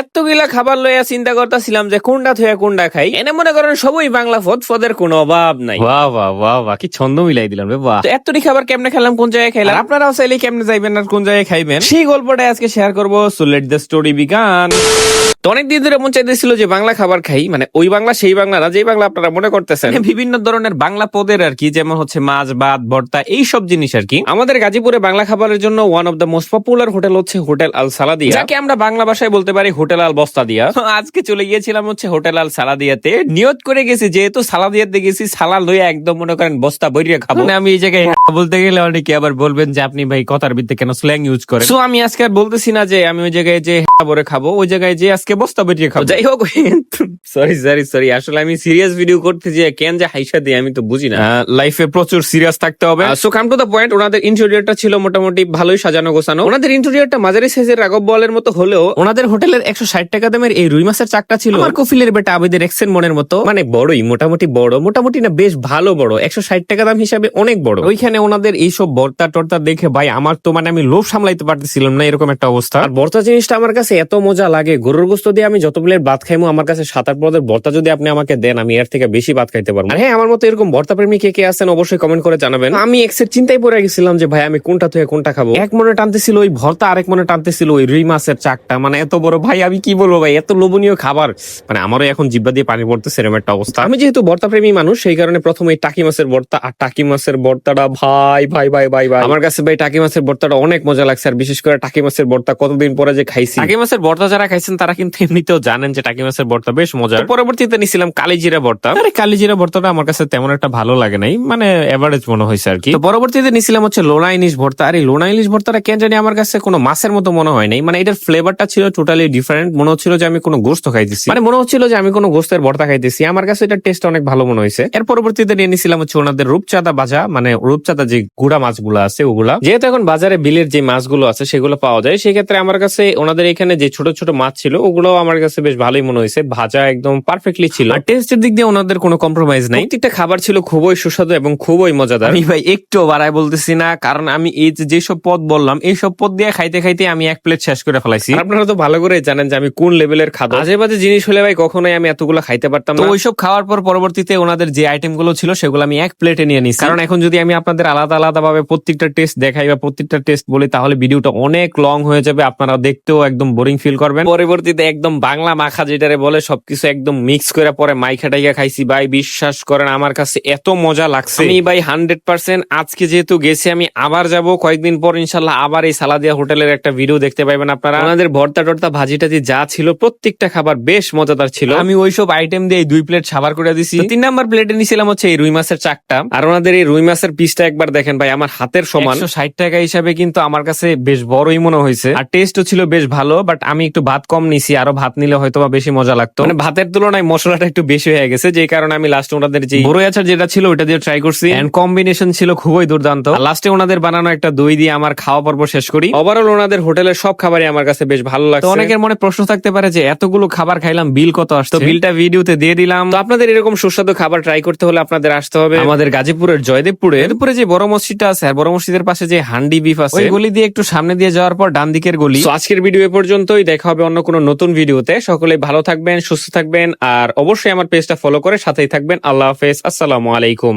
এতগুলা খাবার লইয়া চিন্তা করতেছিলাম যে কোনটা থইয়া কোনটা খাই। এনে মনে করেন সবই বাংলা ফদ ফদের কোনো অভাব নাই। বাহ বাহ বাহ বাহ কি ছন্দ মিলাই দিলাম রে বাহ। তো এতটি খাবার কেমনে খেলাম কোন জায়গায় খাইলাম? আপনারাও চাইলে কেমনে যাইবেন আর কোন জায়গায় খাইবেন? সেই গল্পটা আজকে শেয়ার করব so let the story begin তো অনেক দিন ধরে মন চাইতেছিল যে বাংলা খাবার খাই মানে ওই বাংলা সেই বাংলা না যেই বাংলা আপনারা মনে করতেছেন। মানে বিভিন্ন ধরনের বাংলা পদের আর কি যেমন হচ্ছে মাছ ভাত ভর্তা এই সব জিনিস আর কি। আমাদের গাজীপুরে বাংলা খাবারের জন্য one of the most popular hotel হচ্ছে হোটেল আল সালাদিয়া যাকে আমরা বাংলা ভাষায় বলতে পারি হোটেল আল বস্তা দিয়া। আজকে চলে গিয়েছিলাম হচ্ছে হোটেল আল সালাদিয়াতে। নিয়ত করে গেছি যেহেতু সালাদিয়াতে গেছি সালা লইয়া একদম মনে করেন বস্তা বইরিয়া খাব। মানে আমি এই জায়গায় বলতে গেলে অনেকে আবার বলবেন যে আপনি ভাই কথার ভিত্তিতে কেন স্ল্যাং ইউজ করেন? সো আমি আজকে আর বলতেছি না যে আমি ওই জায়গায় যে বরে খাব ওই জায়গায় যে আজকে বস্তা বইরিয়া খাব। যাই হোক সরি সরি সরি আসলে আমি সিরিয়াস ভিডিও করতে যে কেন যে হাইসা দিই আমি তো বুঝি না। লাইফে প্রচুর সিরিয়াস থাকতে হবে। So come to the point ওনাদের ইন্টেরিয়রটা ছিল মোটামুটি ভালোই সাজানো গোছানো। ওনাদের ইন্টেরিয়রটা মাঝারি সাইজের রাগব বলের মতো হলেও ওনাদের হোটেলের একশো ষাট টাকা দামের এই রুই মাছের চাকটা ছিল। আমার কফিলের বেটা আবেদের এক্সেন মনের মতো। মানে বড়ই মোটামুটি বড় মোটামুটি না বেশ ভালো বড়। একশো ষাট টাকা দাম হিসাবে অনেক বড়। ওইখানে ওনাদের এইসব বর্তা টর্তা দেখে ভাই আমার তো মানে আমি লোভ সামলাইতে পারতেছিলাম না এরকম একটা অবস্থা। আর বর্তা জিনিসটা আমার কাছে এত মজা লাগে, গরুর গোস্ত দিয়ে আমি যত প্লেট ভাত খাইমো, আমার কাছে সাত আট পদের ভর্তা যদি আপনি আমাকে দেন, আমি এর থেকে বেশি ভাত খাইতে পারব। হ্যাঁ আমার মতো এরকম ভর্তা প্রেমী কে কে আছেন অবশ্যই কমেন্ট করে জানাবেন। আমি এক্সের চিন্তায় পড়ে গেছিলাম যে, ভাই, আমি কোনটা থেকে কোনটা খাব? এক মনে টানতেছিল ওই ভর্তা, আরেক মনে টানতেছিল ওই রুই মাছের চাকটা। মানে এত বড়, ভাই, আমি কি বলব, ভাই, এত লোভনীয় খাবার। মানে আমারও এখন জিব্বা দিয়ে পানি পড়তেছে, এরকম একটা অবস্থা। আমি যেহেতু ভর্তা প্রেমী মানুষ, সেই কারণে প্রথমে টাকি মাছের ভর্তা আর টাকি মাছের ভর্তাটা, ভাই ভাই ভাই ভাই ভাই। আমার কাছে, ভাই, টাকি মাছের ভর্তাটা অনেক মজা লাগছে, আর বিশেষ করে টাকি মাছের ভর্তা কতদিন পরে যে খাইছি। টাকি মাছের ভর্তা যারা খাইছেন তারা কিন্তু এমনিতেও জানেন যে টাকি মাছের ভর্তা বেশ মজা পরবর্তীতে নিছিলাম কালিজিরা ভর্তা আরে কালিজিরা ভর্তাটা আমার কাছে তেমন একটা ভালো লাগে নাই মানে এভারেজ মনে হয়েছে আর কি। তো পরবর্তীতে নিছিলাম হচ্ছে লোনা ইলিশ ভর্তা। আর এই লোনা ইলিশ ভর্তাটা কেন জানি আমার কাছে কোনো মাছের মতো মনে হয় নাই। মানে এটার ফ্লেভারটা ছিল টোটালি ডিফারেন্ট মনে হচ্ছিল যে আমি কোনো গোস্ত খাইতেছি। মানে মনে হচ্ছিল যে আমি কোনো গোস্তের ভর্তা খাইতেছি। আমার কাছে এটার টেস্ট অনেক ভালো মনে হয়েছে এর পরবর্তীতে নিয়ে নিছিলাম হচ্ছে ওনাদের রূপচাঁদা বাজা। মানে রূপচাঁদা যে গুড়া মাছগুলো আছে ওগুলা। যেহেতু এখন বাজারে বিলের যে মাছগুলো আছে সেগুলো পাওয়া যায়। সেক্ষেত্রে আমার কাছে ওনাদের এখানে যে ছোট ছোট মাছ ছিল ওগুলো আমার কাছে বেশ ভালোই মনে হয়েছে। ভাজা একদম পারফেক্টলি ছিল। আর টেস্টের দিক দিয়ে ওনাদের কোনো কম্প্রোমাইজ নাই। প্রত্যেকটা খাবার ছিল খুবই সুস্বাদু এবং খুবই মজাদার। আমি ভাই একটু বাড়ায় বলতেছি না কারণ আমি এই যে যেসব পদ বললাম এই সব পদ দিয়ে খাইতে খাইতে আমি এক প্লেট শেষ করে ফেলাইছি। আপনারা তো ভালো করে জানেন যে আমি কোন লেভেলের খাদ্য আজে বাজে জিনিস হলে ভাই কখনোই আমি এতগুলো খাইতে পারতাম না। ওইসব খাওয়ার পর পরবর্তীতে ওনাদের যে আইটেমগুলো ছিল সেগুলো আমি এক প্লেটে নিয়ে নিছি। কারণ এখন যদি আমি আপনাদের আলাদা আলাদা ভাবে প্রত্যেকটা টেস্ট দেখাই বা প্রত্যেকটা টেস্ট বলি তাহলে ভিডিওটা অনেক লং হয়ে যাবে। আপনারা দেখতেও একদম বোরিং ফিল করবেন। পরবর্তীতে একদম বাংলা মাখা যেটারে বলে সবকিছু একদম মিক্স করে পরে মাইখা টাইকা খাইছি। ভাই বিশ্বাস করেন আমার কাছে এত মজা লাগছে। আমি ভাই হান্ড্রেড পার্সেন্ট আজকে যেহেতু গেছি আমি আবার যাব। কয়েকদিন পর ইনশাল্লাহ আবার এই সালাদিয়া হোটেলের একটা ভিডিও দেখতে পাইবেন আপনারা। আমাদের ভর্তা টর্তা ভাজি টাজি যা ছিল প্রত্যেকটা খাবার বেশ মজাদার ছিল। আমি ওইসব আইটেম দিয়ে দুই প্লেট সাবার করে দিছি। তিন নাম্বার প্লেটে নিছিলাম হচ্ছে এই রুই মাছের চাকটা। আর ওনাদের এই রুই মাছের পিসটা একবার দেখেন ভাই আমার হাতের সমান। ষাট টাকা হিসাবে কিন্তু আমার কাছে বেশ বড়ই মনে হয়েছে। আর টেস্টও ছিল বেশ ভালো বাট আমি একটু ভাত কম নিছি আরও ভাত নিলে হয়তো বা বেশি মজা লাগতো। মানে ভাতের তুলনায় মশলাটা একটু বেশি হয়ে গেছে যে কারণে আমি লাস্ট ওনাদের যে বড়ই আচার যেটা ছিল ওটা দিয়ে ট্রাই করছি। এন্ড কম্বিনেশন ছিল খুবই দুর্দান্ত। লাস্টে ওনাদের বানানো একটা দই দিয়ে আমার খাওয়া পর্ব শেষ করি। ওভারঅল ওনাদের হোটেলের সব খাবারই আমার কাছে বেশ ভালো লাগছে। অনেকের মনে প্রশ্ন থাকতে পারে যে এতগুলো খাবার খাইলাম বিল কত আসতো বিলটা ভিডিওতে দিয়ে দিলাম। তো আপনাদের এরকম সুস্বাদু খাবার ট্রাই করতে হলে আপনাদের আসতে হবে। আমাদের গাজীপুরের জয়দেবপুরে। জয়দেবপুরে যে বড় মসজিদটা আছে আর বড় মসজিদের পাশে যে হান্ডি বিফ আছে। ওই গলি দিয়ে একটু সামনে দিয়ে যাওয়ার পর ডান দিকের গলি। তো আজকের ভিডিও এ পর্যন্তই দেখা হবে অন্য কোনো নতুন ভিডিওতে। সকলে ভালো থাকবেন, সুস্থ থাকবেন, আর অবশ্যই আমার পেজটা ফলো করে সাথেই থাকবেন। আল্লাহ হাফেজ, আসসালামু আলাইকুম।